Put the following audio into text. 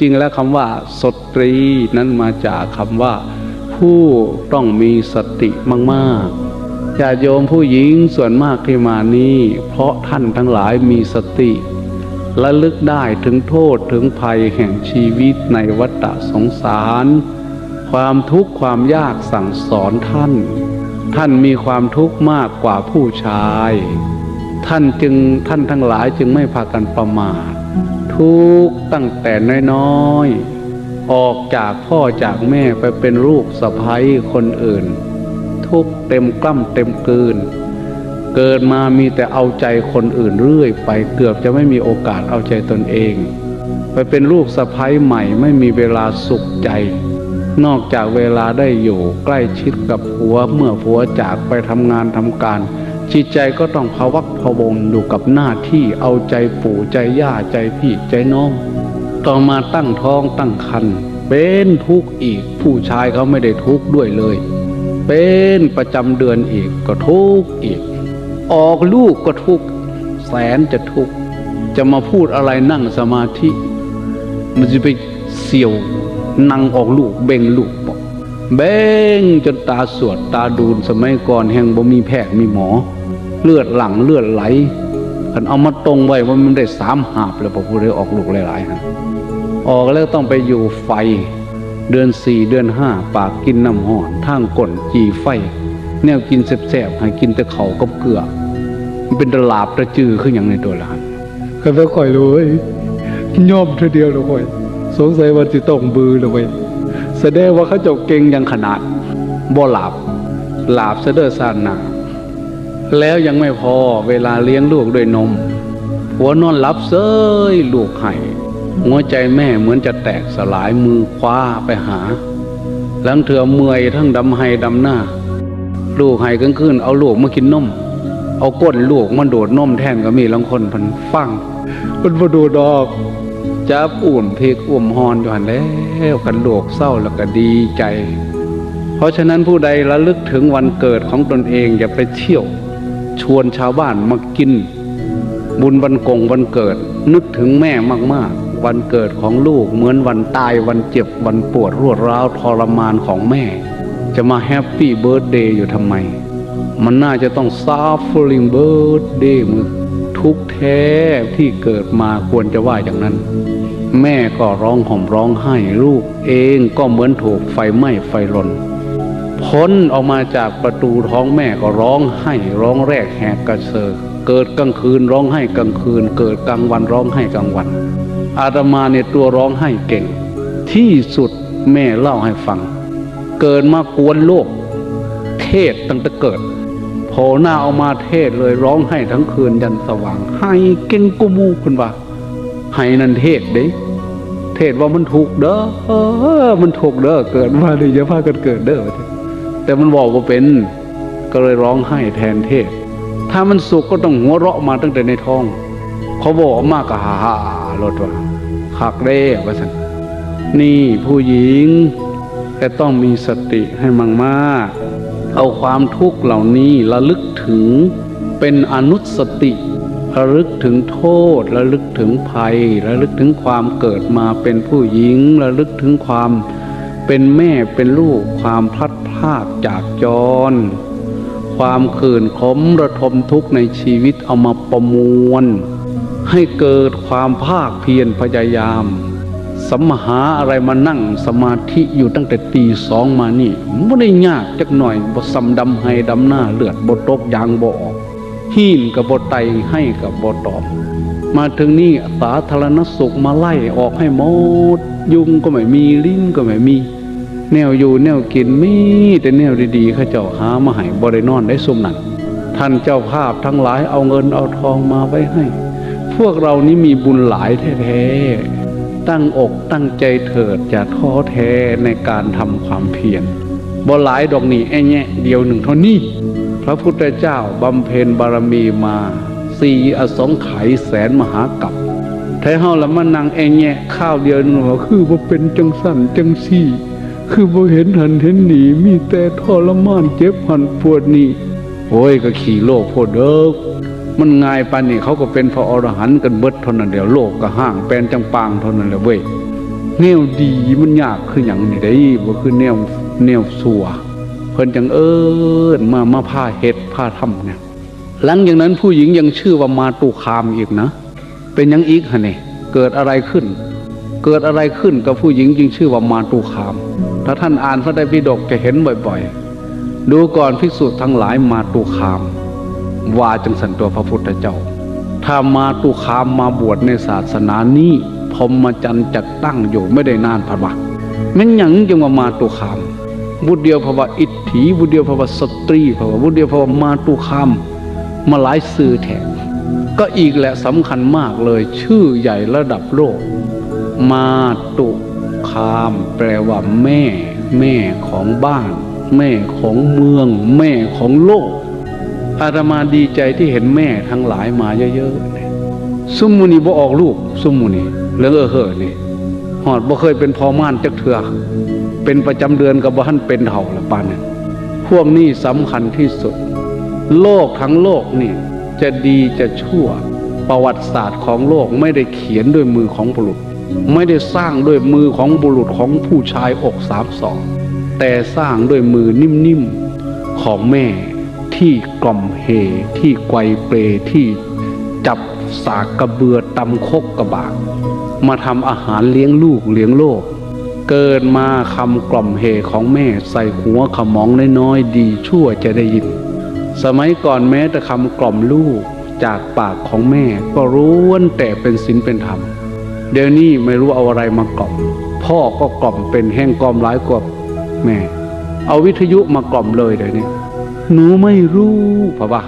จริงแล้วคำว่าสตรีนั้นมาจากคำว่า ผู้ต้องมีสติมากๆญาติโยมผู้หญิงส่วนมากที่มานี้ เพราะท่านทั้งหลายมีสติและลึกได้ถึงโทษถึงภัยแห่งชีวิตในวัฏสงสาร ความทุกข์ความยากสั่งสอนท่าน ท่านมีความทุกข์มากกว่าผู้ชาย ท่านจึงท่านทั้งหลายจึงไม่พากันประมาท ทุกตั้งแต่น้อยๆ ออกจากพ่อจากแม่ไปเป็นลูกสะใภ้คนอื่น ทุกเต็มกล้ำเต็มกลืน เกิดมามีแต่เอาใจคนอื่นเรื่อย ไปเกือบจะไม่มีโอกาสเอาใจตนเอง ไปเป็นลูกสะใภ้ใหม่ไม่มีเวลาสุขใจ นอกจากเวลาได้อยู่ใกล้ชิดกับผัวเมื่อผัวจากไปทำงานทำการ จิตใจก็ต้องพวักพะวงอยู่กับหน้าที่เอาใจปู่ใจย่าใจพี่ใจน้อง ต่อมาตั้งท้องตั้งครรภ์เป็นทุกข์อีกผู้ชายเขาไม่ได้ทุกข์ด้วยเลย เป็นประจำเดือนอีกก็ทุกข์อีก ออกลูกก็ทุกข์แสนจะทุกข์จะมาพูดอะไรนั่งสมาธิ มันจะไปเสี่ยวนั่งออกลูกเบ่งลูกบอก เบ่งจนตาสวดตาดูนสมัยก่อนแห่งบ่มีแพทย์มีหมอ เลือดหลังเลือดไหลคันเอามาตรงไว้ว่ามันได้สามหาบแล้วพอพูดได้ออกลูกหลายๆฮะออกแล้วต้องไปอยู่ไฟ เดือนสี่เดือนห้าปากกินน้ำห่อนทางก่นจีไฟ แนวกินแสบๆให้กินแต่เขากับเกลือ มันเป็นตลาบตะจือขึ้นอย่างในตัวละฮะก็ไม่ค่อยรู้เว้ยย่อมเท่าเดียวเลยเว้ยสงสัยว่าจะต้องบือเลยเว้ย แสดงว่าเขาเจ้าเก่งยังขนาดบ่หลับหลับเสดอซานหนาแล้วยังไม่พอเวลาเลี้ยงลูกด้วยนม หัวนอนหลับเซยลูกไห้หัวใจแม่เหมือนจะแตกสลายมือคว้าไปหา หลังเถื่อเมื่อยทั้งดำไห้ดำหน้า ลูกไห้กลางคืนเอาลูกมากินนม เอาก้นลูกมันโดดนมแทนก็มีลังคนพันฟังมันมาดูดอก จับอุ่นเพกอุ่มฮอนอยู่หันแล้วกันโลกเศร้าแล้วก็ดีใจ เพราะฉะนั้นผู้ใดระลึกถึงวันเกิดของตนเองอย่าไปเที่ยว ชวนชาวบ้านมากิน บุญวันกงวันเกิด นึกถึงแม่มากๆ วันเกิดของลูกเหมือนวันตายวันเจ็บวันปวดรวดร้าวทรมานของแม่ จะมาแฮปปี้เบิร์ดเดย์อยู่ทำไม มันน่าจะต้องซาฟลิงเบิร์ดเดย์มือทุกแท้ที่เกิดมาควรจะว่าอย่างนั้น แม่ก็ร้องห่มร้องไห้ลูกเองก็เหมือนถูกไฟไหม้ไฟลนพ้นออกมาจากประตูท้องแม่ก็ร้องไห้ร้องแรกแหกกระเซอเกิดกลางคืนร้องไห้กลางคืน เกิดกลางวันร้องไห้กลางวัน อาตมาเนี่ยตัวร้องไห้เก่ง ที่สุดแม่เล่าให้ฟัง เกิดมากวนโลก เทศตั้งแต่เกิดโผล่หน้าเอามาเทศเลยร้องไห้ทั้งคืนยันสว่างให้เก่งกุมูคุณว่า ให้นันเทศเด้เทศว่ามันถูกเด้อมันถูกเด้อเกิดมาดิอย่าพากันเกิดเด้อแต่มันบอกว่าเป็นก็เลยร้องไห้แทนเทศ ถ้ามันสุขก็ต้องหัวเราะมาตั้งแต่ในท้อง เขาบอกมากก็ฮ่าฮ่ารถว่าขักเด้ว่าสันนี่ผู้หญิงแต่ต้องมีสติให้มังมากเอาความทุกข์เหล่านี้ระลึกถึงเป็นอนุสติ ระลึกถึงโทษระลึกถึงภัยระลึกถึงความเกิดมาเป็นผู้หญิงระลึกถึงความเป็นแม่เป็นลูกความพลัดพรากจากจร ความขื่นขมระทมทุกข์ในชีวิตเอามาประมวล ให้เกิดความภาคเพียรพยายามสมหาอะไรมานั่งสมาธิอยู่ตั้งแต่ตีสองมานี่ไม่ได้ยากจักหน่อยบ่สำดำให้ดำหน้าเลือดบ่ตกยางบ่ออก หินกับบไตให้กับบตอบ มาถึงนี่สาธารณสุขมาไล่ออกให้หมด ยุงก็ไม่มีลิ้นก็ไม่มี แนวอยู่แนวกินมีแต่แนวดีๆข้าเจ้าหามาให้บริโนอนได้สมนั่นท่านเจ้าภาพทั้งหลายเอาเงินเอาทองมาไว้ให้ พวกเรานี้มีบุญหลายแท้ๆตั้งอกตั้งใจเถิดอย่าท้อแท้ในการทำความเพียรบ่หลายดอกนี่แอ่แง่เดียวหนึ่งเท่านี้ พระพุทธเจ้าบำเพ็ญบารมีมาสี่อสงไขยแสนมหากับแท้เฮาละมานั่งแอ่แง่ข้าวเดียวหนึงว่าคือบ่าเป็นจังสั่นจังซี่ คือบ่าเห็นหันเห็นหนีมีแต่ทรมานเจ็บหันปวดนี่โอ้ยก็ขี่โลกโพดเด้อมันง่ายปานนี่เขาก็เป็นพระอรหันต์กันเบิดเท่านั้นเดียวโลกก็ห่างแปลนจังปางเท่านั้นแหละเว้ยแนวดีมันยากคืออย่างนี้ได้บ่คือแนวแนวสัว เพิ่นจังเอิ้นมามาผ้าเฮ็ดผ้าทำเนี่ยหลังจากนั้นผู้หญิงยังชื่อว่ามาตุคามอีกนะ เป็นยังอีกฮะเนี่ยเกิดอะไรขึ้น เกิดอะไรขึ้นกับผู้หญิงจึงชื่อว่ามาตุคาม ถ้าท่านอ่านพระไตรปิฎกจะเห็นบ่อยๆ ดูก่อนภิกษุทั้งหลายมาตุคาม ว่าจังสันตัวพระพุทธเจ้า ถ้ามาตุคามมาบวชในศาสนานี้พรมจรรย์จะตั้งอยู่ไม่ได้นานพระบะแม่นหยังจึงว่ามาตุคาม บุตรเดียวเพราว่าอิทธิบุตรเดียวเพราว่าสตรีเพราะว่าบุตรเดียวเพราว่ามาตุคามมาหลายสื่อแถมก็อีกแหละสำคัญมากเลย ชื่อใหญ่ระดับโลก มาตุคาม แปลว่าแม่ แม่ของบ้าน แม่ของเมือง แม่ของโลก อาตมาดีใจที่เห็นแม่ทั้งหลายมาเยอะๆเนี่ยซุมมุนีบ่ออกลูกซุมมุนีเรื่องเออเหอนี่หอดบ่เคยเป็นพอม่านจักเถือ เป็นประจำเดือนกับบ่ทันเป็นเท่าละปานนั้นพวกนี้สำคัญที่สุด โลกทั้งโลกนี่จะดีจะชั่ว ประวัติศาสตร์ของโลกไม่ได้เขียนด้วยมือของบุรุษ ไม่ได้สร้างด้วยมือของบุรุษของผู้ชายอกสามสองแต่สร้างด้วยมือนิ่มๆของแม่ที่กล่อมเฮที่ไกวเปรที่จับสากกระเบือตำคกกระบาก มาทำอาหารเลี้ยงลูกเลี้ยงโลก เกิดมาคำกล่อมเฮของแม่ใส่หัวขมองน้อยๆดีชั่วจะได้ยิน สมัยก่อนแม้แต่คำกล่อมลูกจากปากของแม่ก็รู้วนแต่เป็นศีลเป็นธรรม เดี๋ยวนี้ไม่รู้เอาอะไรมากล่อม พ่อก็กล่อมเป็นแห้งกล่อมหลายกว่าแม่ เอาวิทยุมากล่อมเลยเดี๋ยวนี้หนูไม่รู้พราะว่า